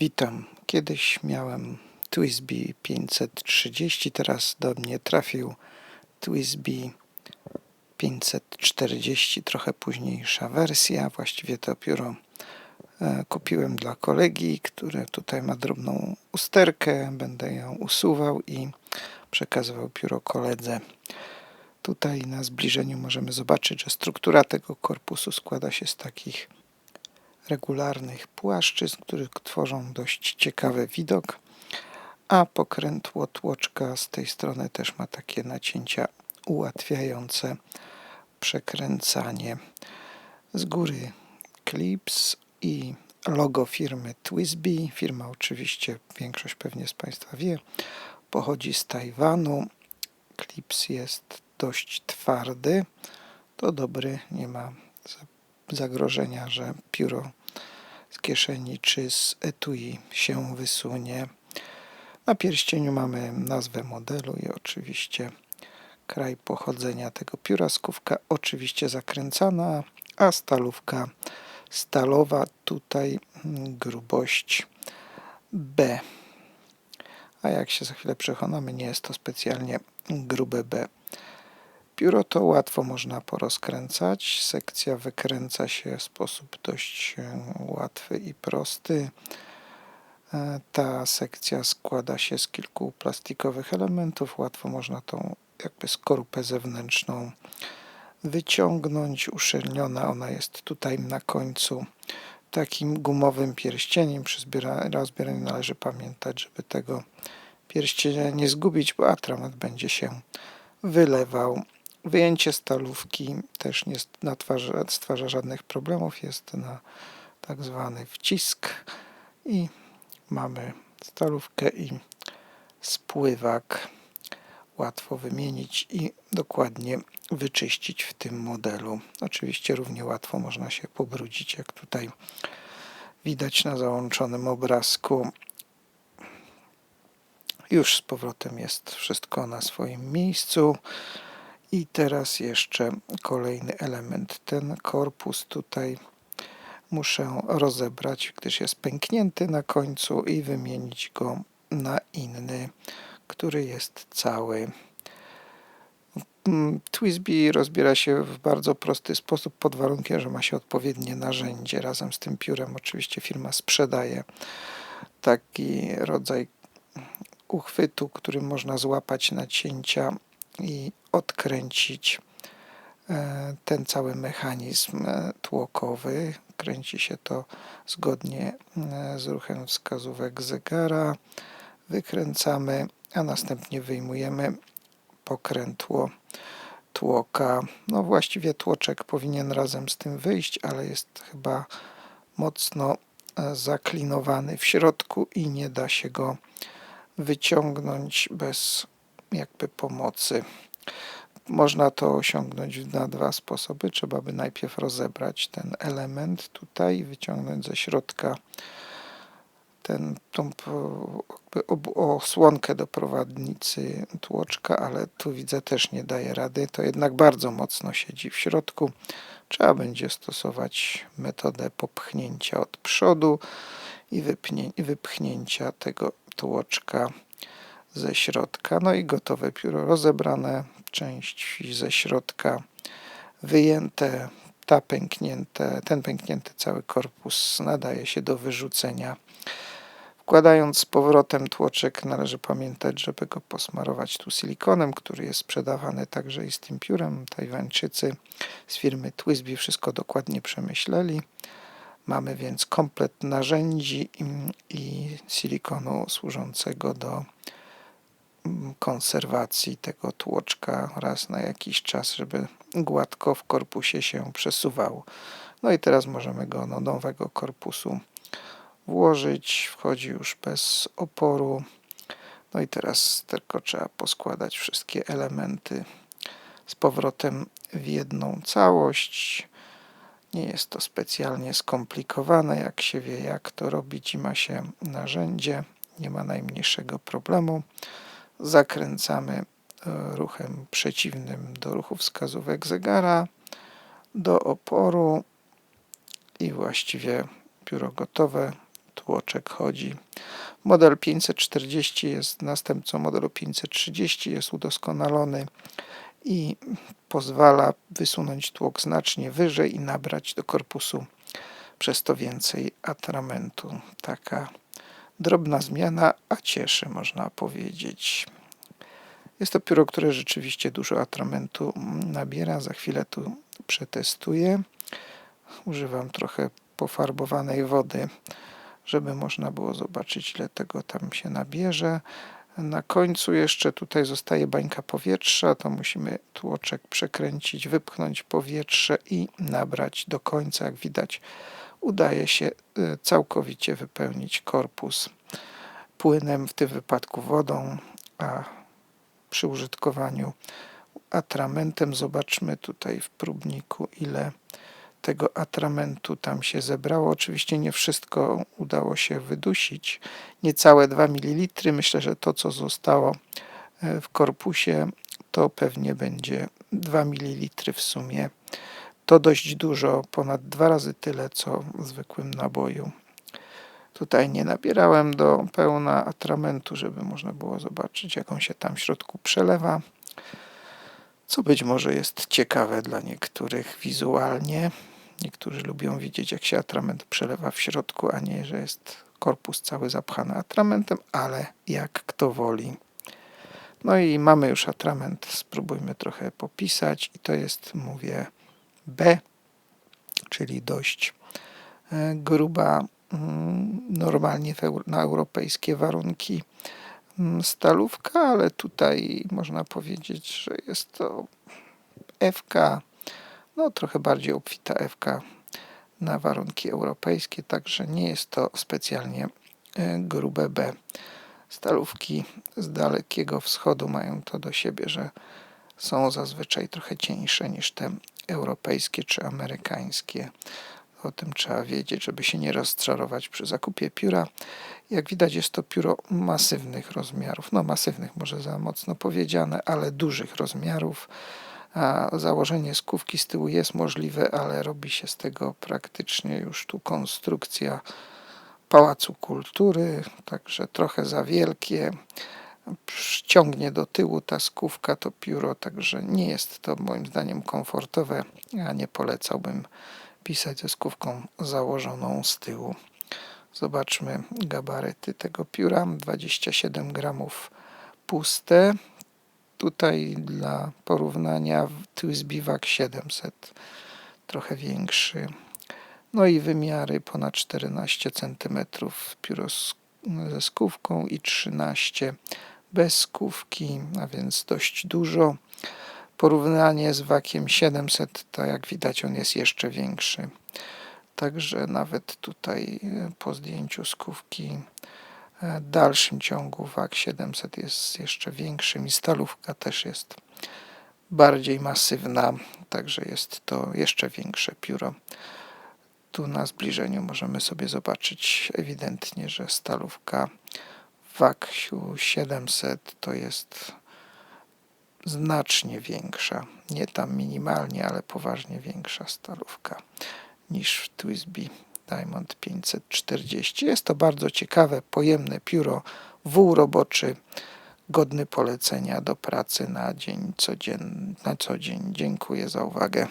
Witam. Kiedyś miałem Twisby 530, teraz do mnie trafił Twisby 540, trochę późniejsza wersja. Właściwie to pióro e, kupiłem dla kolegi, który tutaj ma drobną usterkę. Będę ją usuwał i przekazywał pióro koledze. Tutaj na zbliżeniu możemy zobaczyć, że struktura tego korpusu składa się z takich regularnych płaszczyzn, które tworzą dość ciekawy widok, a pokrętło tłoczka z tej strony też ma takie nacięcia ułatwiające przekręcanie. Z góry Clips i logo firmy Twisby. Firma oczywiście, większość pewnie z Państwa wie, pochodzi z Tajwanu. Clips jest dość twardy. To dobry, nie ma zagrożenia, że pióro z kieszeni czy z etui się wysunie. Na pierścieniu mamy nazwę modelu i oczywiście kraj pochodzenia tego pióra. Skówka oczywiście zakręcana, a stalówka stalowa. Tutaj grubość B. A jak się za chwilę przekonamy, nie jest to specjalnie grube B. Pióro to łatwo można porozkręcać. Sekcja wykręca się w sposób dość e, łatwy i prosty. E, ta sekcja składa się z kilku plastikowych elementów. Łatwo można tą jakby skorupę zewnętrzną wyciągnąć. Uszczelniona ona jest tutaj na końcu takim gumowym pierścieniem. Przy rozbieraniu należy pamiętać, żeby tego pierścienia nie zgubić, bo atrament będzie się wylewał. Wyjęcie stalówki też nie natwarza, stwarza żadnych problemów. Jest na tak zwany wcisk i mamy stalówkę i spływak. Łatwo wymienić i dokładnie wyczyścić w tym modelu. Oczywiście równie łatwo można się pobrudzić, jak tutaj widać na załączonym obrazku. Już z powrotem jest wszystko na swoim miejscu. I teraz jeszcze kolejny element. Ten korpus tutaj muszę rozebrać, gdyż jest pęknięty na końcu i wymienić go na inny, który jest cały. Mm, Twisby rozbiera się w bardzo prosty sposób pod warunkiem, że ma się odpowiednie narzędzie. Razem z tym piórem oczywiście firma sprzedaje taki rodzaj uchwytu, którym można złapać nacięcia i odkręcić e, ten cały mechanizm e, tłokowy. Kręci się to zgodnie e, z ruchem wskazówek zegara. Wykręcamy, a następnie wyjmujemy pokrętło tłoka. No właściwie tłoczek powinien razem z tym wyjść, ale jest chyba mocno zaklinowany w środku i nie da się go wyciągnąć bez jakby pomocy. Można to osiągnąć na dwa sposoby. Trzeba by najpierw rozebrać ten element tutaj, wyciągnąć ze środka ten, tą osłonkę do prowadnicy tłoczka, ale tu widzę też nie daje rady. To jednak bardzo mocno siedzi w środku. Trzeba będzie stosować metodę popchnięcia od przodu i, i wypchnięcia tego tłoczka ze środka. No i gotowe pióro rozebrane, część ze środka wyjęte, ta pęknięte, ten pęknięty cały korpus nadaje się do wyrzucenia. Wkładając z powrotem tłoczek należy pamiętać, żeby go posmarować tu silikonem, który jest sprzedawany także i z tym piórem. Tajwańczycy z firmy Twisby wszystko dokładnie przemyśleli. Mamy więc komplet narzędzi i, i silikonu służącego do konserwacji tego tłoczka raz na jakiś czas, żeby gładko w korpusie się przesuwał. No i teraz możemy go do nowego korpusu włożyć. Wchodzi już bez oporu. No i teraz tylko trzeba poskładać wszystkie elementy z powrotem w jedną całość. Nie jest to specjalnie skomplikowane, jak się wie, jak to robić i ma się narzędzie. Nie ma najmniejszego problemu zakręcamy e, ruchem przeciwnym do ruchu wskazówek zegara do oporu i właściwie pióro gotowe. tłoczek chodzi. Model 540 jest następcą modelu 530, jest udoskonalony i pozwala wysunąć tłok znacznie wyżej i nabrać do korpusu przez to więcej atramentu. Taka drobna zmiana, a cieszy można powiedzieć. Jest to pióro, które rzeczywiście dużo atramentu nabiera. Za chwilę tu przetestuję. Używam trochę pofarbowanej wody, żeby można było zobaczyć, ile tego tam się nabierze. Na końcu jeszcze tutaj zostaje bańka powietrza, to musimy tłoczek przekręcić, wypchnąć powietrze i nabrać do końca. Jak widać, udaje się y, całkowicie wypełnić korpus płynem, w tym wypadku wodą, a przy użytkowaniu atramentem zobaczmy tutaj w próbniku, ile tego atramentu tam się zebrało. Oczywiście nie wszystko udało się wydusić, niecałe 2 ml. Myślę, że to, co zostało e, w korpusie, to pewnie będzie 2 ml w sumie. To dość dużo, ponad dwa razy tyle, co w zwykłym naboju. Tutaj nie nabierałem do pełna atramentu, żeby można było zobaczyć, jak on się tam w środku przelewa. Co być może jest ciekawe dla niektórych wizualnie. Niektórzy lubią widzieć, jak się atrament przelewa w środku, a nie, że jest korpus cały zapchany atramentem, ale jak kto woli. No i mamy już atrament, spróbujmy trochę popisać i to jest, mówię, B, czyli dość e, gruba, mm, normalnie na europejskie warunki mm, stalówka, ale tutaj można powiedzieć, że jest to FK no trochę bardziej obfita ewka na warunki europejskie, także nie jest to specjalnie e, grube B. Stalówki z dalekiego wschodu mają to do siebie, że są zazwyczaj trochę cieńsze niż te europejskie czy amerykańskie. O tym trzeba wiedzieć, żeby się nie rozczarować przy zakupie pióra. Jak widać, jest to pióro masywnych rozmiarów. No, masywnych może za mocno powiedziane, ale dużych rozmiarów a założenie skówki z tyłu jest możliwe, ale robi się z tego praktycznie już tu konstrukcja Pałacu Kultury, także trochę za wielkie. Ściągnie do tyłu ta skówka, to pióro, także nie jest to moim zdaniem komfortowe. Ja nie polecałbym pisać ze skówką założoną z tyłu. Zobaczmy gabaryty tego pióra. 27 gramów puste, Tutaj dla porównania Twisbiwak 700, trochę większy. No i wymiary ponad 14 cm pióro ze skówką i 13 bez skówki, a więc dość dużo. Porównanie z wakiem 700, to jak widać on jest jeszcze większy. Także nawet tutaj e, po zdjęciu skówki w dalszym ciągu WAG 700 jest jeszcze większym i stalówka też jest bardziej masywna, także jest to jeszcze większe pióro. Tu na zbliżeniu możemy sobie zobaczyć ewidentnie, że stalówka WAG 700 to jest znacznie większa, nie tam minimalnie, ale poważnie większa stalówka niż w Twisby. Diamond 540. Jest to bardzo ciekawe, pojemne pióro, wół roboczy, godny polecenia do pracy na dzień codzienny, na co dzień. Dziękuję za uwagę.